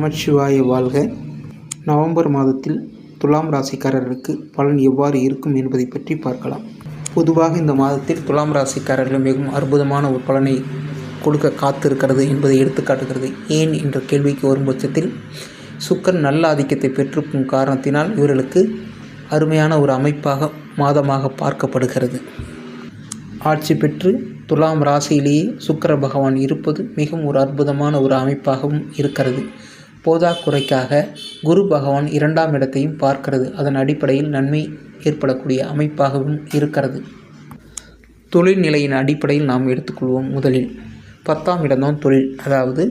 நமச்சிவாய வாழ்க. நவம்பர் மாதத்தில் துலாம் ராசிக்காரர்களுக்கு பலன் எவ்வாறு இருக்கும் என்பதை பற்றி பார்க்கலாம். பொதுவாக இந்த மாதத்தில் துலாம் ராசிக்காரர்கள் மிகவும் அற்புதமான ஒரு பலனை கொடுக்க காத்திருக்கிறது என்பதை எடுத்துக்காட்டுகிறது ஏன் என்ற கேள்விக்கு வரும் பட்சத்தில் சுக்கரன் நல்ல ஆதிக்கத்தை பெற்றிருக்கும் காரணத்தினால் இவர்களுக்கு அருமையான ஒரு அமைப்பாக மாதமாக பார்க்கப்படுகிறது. ஆட்சி பெற்று துலாம் ராசியிலேயே சுக்கர பகவான் இருப்பது மிகவும் ஒரு அற்புதமான ஒரு அமைப்பாகவும் இருக்கிறது. போதாக்குறைக்காக குரு பகவான் இரண்டாம் இடத்தையும் பார்க்கிறது. அதன் அடிப்படையில் நன்மை ஏற்படக்கூடிய அமைப்பாகவும் இருக்கிறது. தொழில் நிலையின் அடிப்படையில் நாம் எடுத்துக்கொள்வோம் முதலில். பத்தாம் இடம்தான் தொழில். அதாவது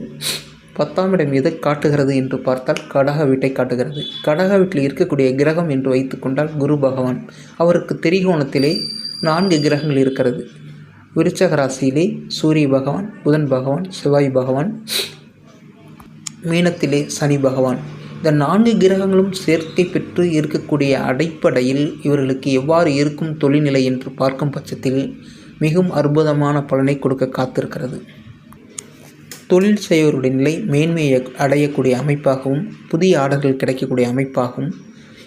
பத்தாம் இடம் எதை காட்டுகிறது என்று பார்த்தால் கடக வீட்டை காட்டுகிறது. கடக வீட்டில் இருக்கக்கூடிய கிரகம் என்று வைத்துக்கொண்டால் குரு பகவான். அவருக்கு திரிகோணத்திலே நான்கு கிரகங்கள் இருக்கிறது. விருச்சக ராசியிலே சூரிய பகவான் புதன் பகவான் செவ்வாய் பகவான் மீனத்திலே சனி பகவான். இந்த நான்கு கிரகங்களும் சேர்க்கை பெற்று இருக்கக்கூடிய அடிப்படையில் இவர்களுக்கு எவ்வாறு இருக்கும் தொழில்நிலை என்று பார்க்கும் பட்சத்தில் மிகவும் அற்புதமான பலனை கொடுக்க காத்திருக்கிறது. தொழில் செய்வருடைய நிலை மேன்மையை அடையக்கூடிய அமைப்பாகவும் புதிய ஆர்டர்கள் கிடைக்கக்கூடிய அமைப்பாகவும்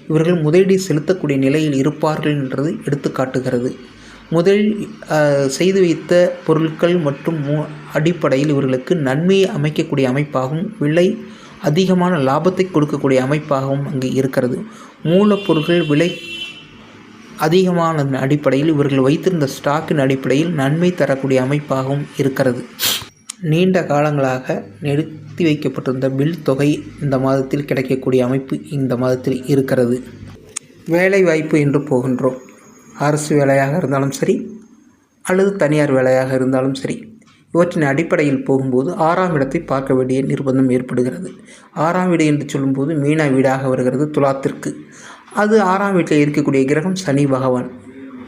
இவர்கள் முதலீடு செலுத்தக்கூடிய நிலையில் இருப்பார்கள் என்றது எடுத்துக்காட்டுகிறது. முதல் செய்து வைத்த பொருட்கள் மற்றும் அடிப்படையில் இவர்களுக்கு நன்மையை அமைக்கக்கூடிய அமைப்பாகவும் விலை அதிகமான லாபத்தை கொடுக்கக்கூடிய அமைப்பாகவும் அங்கு இருக்கிறது. மூலப்பொருட்கள் விலை அதிகமான அடிப்படையில் இவர்கள் வைத்திருந்த ஸ்டாக்கின் அடிப்படையில் நன்மை தரக்கூடிய அமைப்பாகவும் இருக்கிறது. நீண்ட காலங்களாக நிறுத்தி வைக்கப்பட்டிருந்த பில் தொகை இந்த மாதத்தில் கிடைக்கக்கூடிய அமைப்பு இந்த மாதத்தில் இருக்கிறது. வேலை வாய்ப்பு என்று போகின்றோம். அரசு வேலையாக இருந்தாலும் சரி அல்லது தனியார் வேலையாக இருந்தாலும் சரி இவற்றின் அடிப்படையில் போகும்போது ஆறாம் இடத்தை பார்க்க வேண்டிய நிர்பந்தம் ஏற்படுகிறது. ஆறாம் வீடு என்று சொல்லும்போது மீனா வீடாக வருகிறது துலாத்திற்கு. அது ஆறாம் வீட்டில் இருக்கக்கூடிய கிரகம் சனி பகவான்.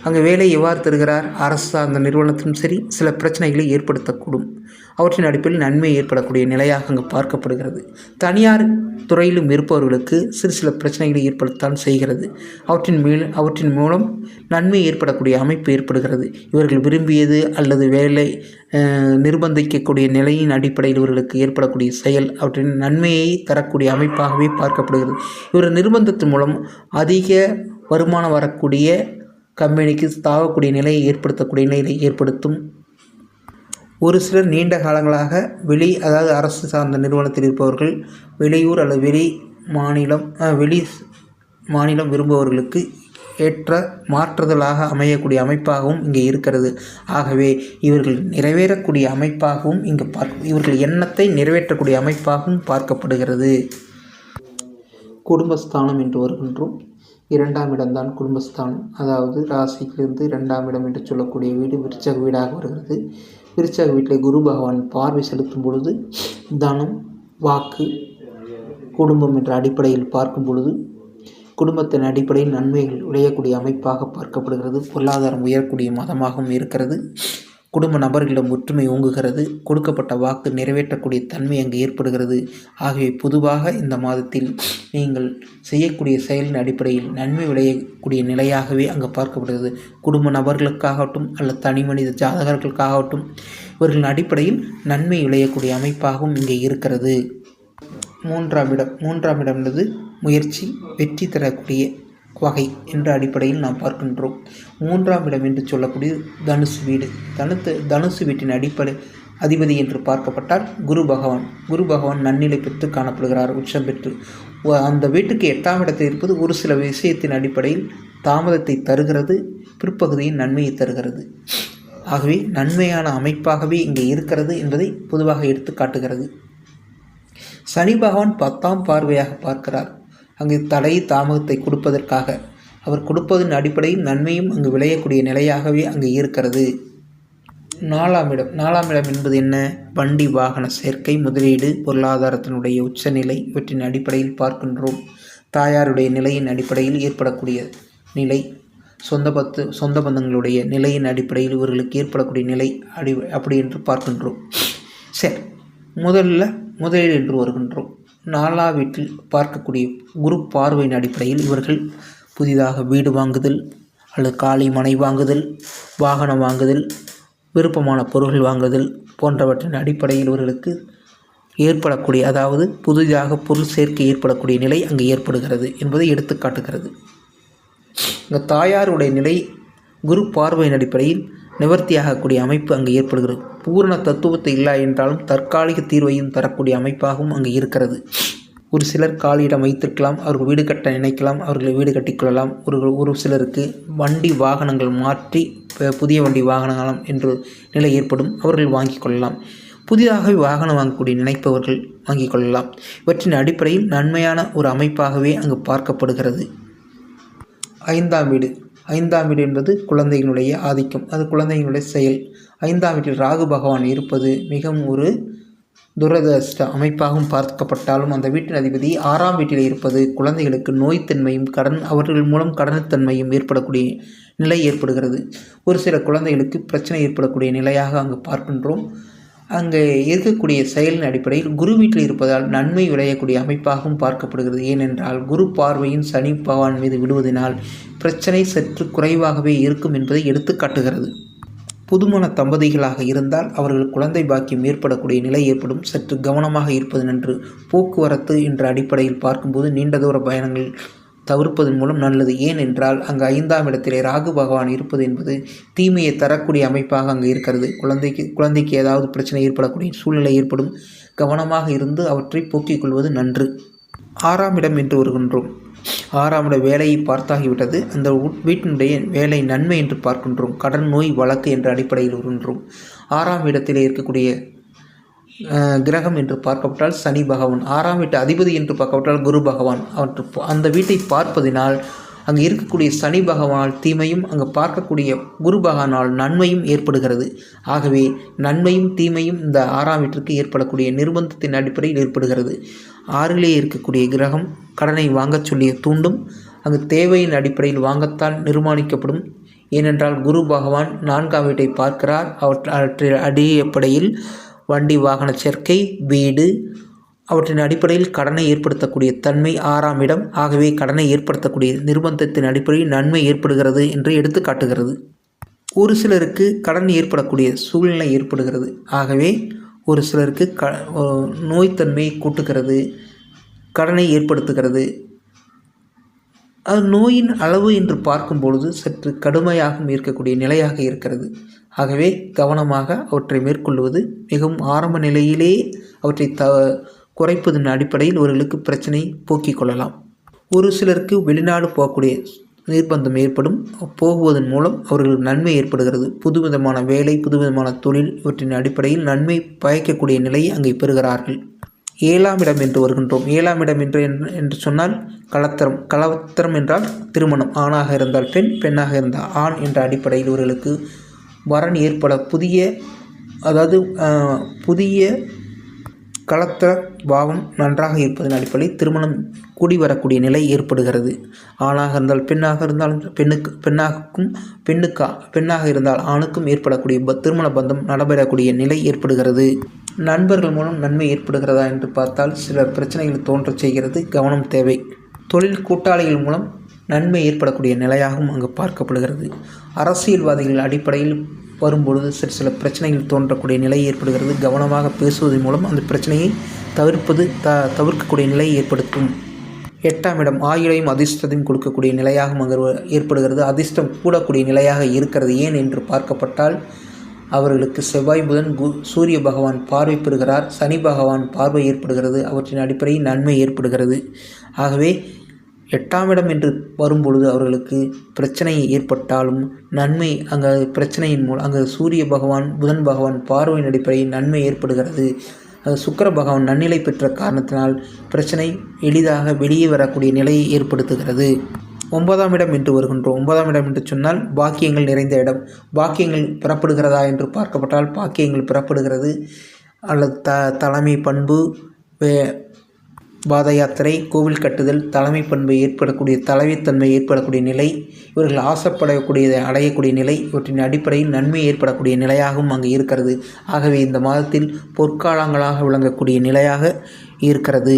அங்கே வேலை எவ்வாறு தருகிறார்? அரசு சார்ந்த நிறுவனத்திலும் சரி சில பிரச்சனைகளை ஏற்படுத்தக்கூடும். அவற்றின் அடிப்படையில் நன்மை ஏற்படக்கூடிய நிலையாக அங்கு பார்க்கப்படுகிறது. தனியார் துறையிலும் இருப்பவர்களுக்கு சிறு சில பிரச்சனைகளை ஏற்படுத்தான் செய்கிறது. அவற்றின் மேல் அவற்றின் மூலம் நன்மை ஏற்படக்கூடிய அமைப்பு ஏற்படுகிறது. இவர்கள் விரும்பியது அல்லது வேலை நிர்பந்திக்கக்கூடிய நிலையின் அடிப்படையில் இவர்களுக்கு ஏற்படக்கூடிய செயல் அவற்றின் நன்மையை தரக்கூடிய அமைப்பாகவே பார்க்கப்படுகிறது. இவர் நிர்பந்தத்தின் மூலம் அதிக வருமானம் வரக்கூடிய கம்பெனிக்கு தாவக்கூடிய நிலையை ஏற்படுத்தக்கூடிய நிலையை ஏற்படுத்தும். ஒரு சிலர் நீண்ட காலங்களாக வெளி அதாவது அரசு சார்ந்த நிறுவனத்தில் இருப்பவர்கள் வெளியூர் அல்லது வெளி மாநிலம் வெளி மாநிலம் விரும்புபவர்களுக்கு ஏற்ற மாற்றுதலாக அமையக்கூடிய அமைப்பாகவும் இங்கே இருக்கிறது. ஆகவே இவர்கள் நிறைவேறக்கூடிய அமைப்பாகவும் இங்கு பார்க்க இவர்கள் எண்ணத்தை நிறைவேற்றக்கூடிய அமைப்பாகவும் பார்க்கப்படுகிறது. குடும்பஸ்தானம் என்று வருகின்றோம். இரண்டாம் இடம்தான் குடும்பஸ்தானம் அதாவது ராசியிலிருந்து இரண்டாம் இடம் என்று சொல்லக்கூடிய வீடு விருச்சக வீடாக வருகிறது. விருச்சக வீட்டில் குரு பகவான் பார்வை செலுத்தும் பொழுது தனம் வாக்கு குடும்பம் என்ற அடிப்படையில் பார்க்கும் பொழுது குடும்பத்தின் அடிப்படையில் நன்மைகள் விளையக்கூடிய அமைப்பாக பார்க்கப்படுகிறது. பொருளாதாரம் உயரக்கூடிய மதமாகவும் இருக்கிறது. குடும்ப நபர்களிடம் ஒற்றுமை ஓங்குகிறது. கொடுக்கப்பட்ட வாக்கு நிறைவேற்றக்கூடிய தன்மை அங்கு ஏற்படுகிறது. ஆகவே பொதுவாக இந்த மாதத்தில் நீங்கள் செய்யக்கூடிய செயலின் அடிப்படையில் நன்மை விளையக்கூடிய நிலையாகவே அங்கு பார்க்கப்படுகிறது. குடும்ப நபர்களுக்காகட்டும் அல்லது தனி மனித ஜாதகர்களுக்காகட்டும் இவர்களின் அடிப்படையில் நன்மை விளையக்கூடிய அமைப்பாகவும் இங்கே இருக்கிறது. மூன்றாம் இடம் மூன்றாம் இடம் என்பது முயற்சி வெற்றி தரக்கூடிய வகை என்ற அடிப்படையில் நாம் பார்க்கின்றோம். மூன்றாம் இடம் என்று சொல்லக்கூடிய தனுசு வீடு. தனுத்து தனுசு வீட்டின் அடிப்படை அதிபதி என்று பார்க்கப்பட்டால் குரு பகவான். குரு பகவான் நன்னிலை பெற்று காணப்படுகிறார் உச்சம் பெற்று. அந்த வீட்டுக்கு எட்டாம் இடத்தில் இருப்பது ஒரு சில விஷயத்தின் அடிப்படையில் தாமதத்தை தருகிறது பிற்பகுதியின் நன்மையை தருகிறது. ஆகவே நன்மையான அமைப்பாகவே இங்கே இருக்கிறது என்பதை பொதுவாக எடுத்து காட்டுகிறது. சனி பகவான் பத்தாம் பார்வையாக பார்க்கிறார். அங்கு தடை தாமதத்தை கொடுப்பதற்காக. அவர் கொடுப்பதன் அடிப்படையில் நன்மையும் அங்கு விளையக்கூடிய நிலையாகவே அங்கு இருக்கிறது. நாலாம் இடம். நாலாம் இடம் என்பது என்ன? வண்டி வாகன சேர்க்கை முதலீடு பொருளாதாரத்தினுடைய உச்சநிலை இவற்றின் அடிப்படையில் பார்க்கின்றோம். தாயாருடைய நிலையின் அடிப்படையில் ஏற்படக்கூடிய நிலை சொந்த பத்து சொந்த பந்தங்களுடைய நிலையின் அடிப்படையில் இவர்களுக்கு ஏற்படக்கூடிய நிலை அடி அப்படி என்று பார்க்கின்றோம். சரி முதல்ல முதலீடு என்று வருகின்றோம். நாலா வீட்டில் பார்க்கக்கூடிய குரு பார்வையின் அடிப்படையில் இவர்கள் புதிதாக வீடு வாங்குதல் அல்லது காலி மனை வாங்குதல் வாகனம் வாங்குதல் விருப்பமான பொருள்கள் வாங்குதல் போன்றவற்றின் அடிப்படையில் இவர்களுக்கு ஏற்படக்கூடிய அதாவது புதிதாக பொருள் சேர்க்கை ஏற்படக்கூடிய நிலை அங்கு ஏற்படுகிறது என்பதை எடுத்துக்காட்டுகிறது இந்த தாயாருடைய நிலை குரு பார்வையின் அடிப்படையில் நிவர்த்தியாகக்கூடிய அமைப்பு அங்கு ஏற்படுகிறது. பூரண தத்துவத்தை இல்லை என்றாலும் தற்காலிக தீர்வையும் தரக்கூடிய அமைப்பாகவும் அங்கு இருக்கிறது. ஒரு சிலர் காலியிடம் வைத்திருக்கலாம் அவர்கள் வீடு கட்ட நினைக்கலாம் அவர்களை வீடு கட்டிக்கொள்ளலாம் ஒரு ஒரு சிலருக்கு வண்டி வாகனங்கள் மாற்றி புதிய வண்டி வாகனங்களாம் என்று நிலை ஏற்படும் அவர்கள் வாங்கிக் கொள்ளலாம். புதிதாகவே வாகனம் வாங்கக்கூடிய நினைப்பவர்கள் வாங்கிக் கொள்ளலாம். இவற்றின் அடிப்படையில் நன்மையான ஒரு அமைப்பாகவே அங்கு பார்க்கப்படுகிறது. ஐந்தாம் வீடு. ஐந்தாம் வீடு என்பது குழந்தைகளுடைய ஆதிக்கம். அது குழந்தைகளுடைய செயல். ஐந்தாம் வீட்டில் ராகு பகவான் இருப்பது மிகவும் ஒரு துரதிருஷ்ட அமைப்பாகவும் பார்க்கப்பட்டாலும் அந்த வீட்டின் அதிபதி ஆறாம் வீட்டில் இருப்பது குழந்தைகளுக்கு நோய்த்தன்மையும் கடன் அவர்கள் மூலம் கடனத்தன்மையும் ஏற்படக்கூடிய நிலை ஏற்படுகிறது. ஒரு சில குழந்தைகளுக்கு பிரச்சனை ஏற்படக்கூடிய நிலையாக அங்கு பார்க்கின்றோம். அங்கே இருக்கக்கூடிய செயலின் அடிப்படையில் குரு வீட்டில் இருப்பதால் நன்மை விளையக்கூடிய அமைப்பாகவும் பார்க்கப்படுகிறது. ஏனென்றால் குரு பார்வையின் சனி பகவான் மீது விடுவதனால் பிரச்சனை சற்று குறைவாகவே இருக்கும் என்பதை எடுத்துக்காட்டுகிறது புதுமண தம்பதிகளாக இருந்தால் அவர்கள் குழந்தை பாக்கியம் ஏற்படக்கூடிய நிலை ஏற்படும். சற்று கவனமாக இருப்பது நன்று. போக்குவரத்து என்ற அடிப்படையில் பார்க்கும்போது நீண்ட தூர பயணங்கள் தவிர்ப்பதன் மூலம் நல்லது. ஏனென்றால் அங்கு ஐந்தாம் இடத்திலே ராகு பகவான் இருப்பது என்பது தீமையை தரக்கூடிய அமைப்பாக அங்கு இருக்கிறது. குழந்தைக்கு குழந்தைக்கு ஏதாவது பிரச்சனை ஏற்படக்கூடிய சூழ்நிலை ஏற்படும். கவனமாக இருந்து அவற்றை போக்கிக் கொள்வது நன்று. ஆறாம் இடம் என்று வருகின்றோம். ஆறாம் இட வேலையை பார்த்தாகிவிட்டது. அந்த உட்- வீட்டினுடைய வேலை நன்மை என்று பார்க்கின்றோம். கடன் நோய் வழக்கு என்ற அடிப்படையில் வருகின்றோம். ஆறாம் இடத்திலே இருக்கக்கூடிய கிரகம் என்று பார்க்கப்பட்டால் சனி பகவான். ஆறாம் வீட்டு அதிபதி என்று பார்க்கப்பட்டால் குரு பகவான். அவற்று அந்த வீட்டை பார்ப்பதினால் அங்கு இருக்கக்கூடிய சனி பகவானால் தீமையும் அங்கு பார்க்கக்கூடிய குரு பகவானால் நன்மையும் ஏற்படுகிறது. ஆகவே நன்மையும் தீமையும் இந்த ஆறாம் வீட்டிற்கு ஏற்படக்கூடிய நிர்பந்தத்தின் அடிப்படையில் ஏற்படுகிறது. ஆறிலே இருக்கக்கூடிய கிரகம் கடனை வாங்கச் சொல்லிய தூண்டும் அங்கு தேவையின் அடிப்படையில் வாங்கத்தான் நிர்மாணிக்கப்படும். ஏனென்றால் குரு பகவான் நான்காம் வீட்டை பார்க்கிறார். அவற்ற அவற்றின் அடிப்படையில் வண்டி வாகன சேர்க்கை வீடு அவற்றின் அடிப்படையில் கடனை ஏற்படுத்தக்கூடிய தன்மை ஆறாம் இடம். ஆகவே கடனை ஏற்படுத்தக்கூடிய நிர்பந்தத்தின் அடிப்படையில் நன்மை ஏற்படுகிறது என்று எடுத்து காட்டுகிறது. ஒரு சிலருக்கு கடன் ஏற்படக்கூடிய சூழ்நிலை ஏற்படுகிறது. ஆகவே ஒரு சிலருக்கு க நோய்த்தன்மையை நோய்த்தன்மை கூட்டுகிறது கடனை ஏற்படுத்துகிறது. அது நோயின் அளவு என்று பார்க்கும் பொழுது சற்று கடுமையாகவும் இருக்கக்கூடிய நிலையாக இருக்கிறது. ஆகவே கவனமாக அவற்றை மேற்கொள்வது மிகவும் ஆரம்ப நிலையிலே அவற்றை த குறைப்பதன் அடிப்படையில் அவர்களுக்கு பிரச்சனை போக்கிக் கொள்ளலாம். ஒரு சிலருக்கு வெளிநாடு போகக்கூடிய நிர்பந்தம் ஏற்படும். போகுவதன் மூலம் அவர்களுக்கு நன்மை ஏற்படுகிறது. புதுவிதமான வேலை புதுவிதமான தொழில் இவற்றின் அடிப்படையில் நன்மை பயக்கக்கூடிய நிலையை அங்கே பெறுகிறார்கள். ஏழாம் இடம் என்று வருகின்றோம். ஏழாம் இடம் என்று என்று சொன்னால் கலத்தரம். கலத்தரம் என்றால் திருமணம். ஆணாக இருந்தால் பெண் பெண்ணாக இருந்தால் ஆண் என்ற அடிப்படையில் இவர்களுக்கு வரன் ஏற்பட புதிய அதாவது புதிய கலத்திர பாவம் நன்றாக இருப்பதன் அடிப்படையில் திருமணம் கூடி வரக்கூடிய நிலை ஏற்படுகிறது. ஆணாக இருந்தால் பெண்ணாக இருந்தாலும் பெண்ணுக்கு பெண்ணாகும் பெண்ணுக்கா பெண்ணாக இருந்தால் ஆணுக்கும் ஏற்படக்கூடிய திருமண பந்தம் நடைபெறக்கூடிய நிலை ஏற்படுகிறது. நண்பர்கள் மூலம் நன்மை ஏற்படுகிறதா என்று பார்த்தால் சில பிரச்சனைகள் தோன்றச் செய்கிறது. கவனம் தேவை. தொழில் கூட்டாளிகள் மூலம் நன்மை ஏற்படக்கூடிய நிலையாகவும் அங்கு பார்க்கப்படுகிறது. அரசியல்வாதிகள் அடிப்படையில் வரும்பொழுது சில சில பிரச்சனைகள் தோன்றக்கூடிய நிலை ஏற்படுகிறது. கவனமாக பேசுவதன் மூலம் அந்த பிரச்சனையை தவிர்ப்பது த தவிர்க்கக்கூடிய நிலையை ஏற்படுத்தும். எட்டாம் இடம் ஆயுளையும் அதிர்ஷ்டத்தையும் கொடுக்கக்கூடிய நிலையாகவும் அங்கு ஏற்படுகிறது. அதிர்ஷ்டம் கூடக்கூடிய நிலையாக இருக்கிறது. ஏன் என்று பார்க்கப்பட்டால் அவர்களுக்கு செவ்வாய் புதன் கு சூரிய பகவான் பார்வை பெறுகிறார். சனி பகவான் பார்வை ஏற்படுகிறது. அவற்றின் அடிப்படையில் நன்மை ஏற்படுகிறது. ஆகவே எட்டாம் இடம் என்று வரும்பொழுது அவர்களுக்கு பிரச்சனை ஏற்பட்டாலும் நன்மை அங்கே பிரச்சனையின் மூலம் அங்கே சூரிய பகவான் புதன் பகவான் பார்வையின் அடிப்படையில் நன்மை ஏற்படுகிறது. அது சுக்கிர பகவான் நன்னிலை பெற்ற காரணத்தினால் பிரச்சனை எளிதாக வெளியே வரக்கூடிய நிலையை ஏற்படுத்துகிறது. ஒன்பதாம் இடம் என்று வருகின்றோம். ஒன்பதாம் இடம் என்று சொன்னால் பாக்கியங்கள் நிறைந்த இடம். பாக்கியங்கள் பெறப்படுகிறதா என்று பார்க்கப்பட்டால் பாக்கியங்கள் பெறப்படுகிறது. அல்லது த தலைமை பண்பு பாத யாத்திரை கோவில் கட்டுதல் தலைமை பண்பை ஏற்படக்கூடிய தலைமைத்தன்மை ஏற்படக்கூடிய நிலை இவர்கள் ஆசைப்படக்கூடியதை அடையக்கூடிய நிலை இவற்றின் அடிப்படையில் நன்மை ஏற்படக்கூடிய நிலையாகவும் அங்கு இருக்கிறது. ஆகவே இந்த மாதத்தில் பொற்காலங்களாக விளங்கக்கூடிய நிலையாக இருக்கிறது.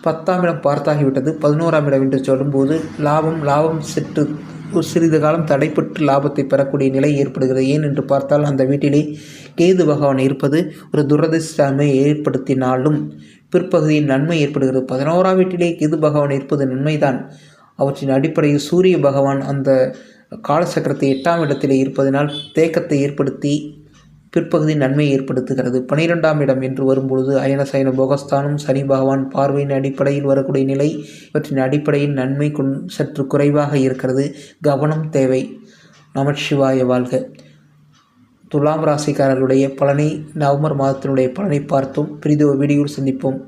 பத்தாம் இடம் பார்த்தாகிவிட்டது. பதினோராம் இடம் என்று சொல்லும்போது லாபம் லாபம் சற்று ஒரு சிறிது காலம் தடைப்பட்டு லாபத்தை பெறக்கூடிய நிலை ஏற்படுகிறது. ஏன் என்று பார்த்தால் அந்த வீட்டிலே கேது பகவான் இருப்பது ஒரு துரதிர்ஷ்டமை ஏற்படுத்தினாலும் பிற்பகுதியில் நன்மை ஏற்படுகிறது. பதினோராம் வீட்டிலே கேது பகவான் இருப்பது நன்மைதான். அவற்றின் அடிப்படையில் சூரிய பகவான் அந்த காலசக்கரத்தை எட்டாம் இடத்திலே இருப்பதனால் தேக்கத்தை ஏற்படுத்தி பிற்பகுதி நன்மை ஏற்படுத்துகிறது. பனிரெண்டாம் இடம் என்று வரும்பொழுது அயனசயன போகஸ்தானம் சனி பகவான் பார்வையின் அடிப்படையில் வரக்கூடிய நிலை இவற்றின் அடிப்படையில் நன்மை கொண் சற்று குறைவாக இருக்கிறது. கவனம் தேவை. நமச்சிவாய வாழ்க. துலாம் ராசிக்காரர்களுடைய பலனை நவம்பர் மாதத்தினுடைய பலனை பார்த்தோம் பிரிதோ வீடியோவில் சந்திப்போம்.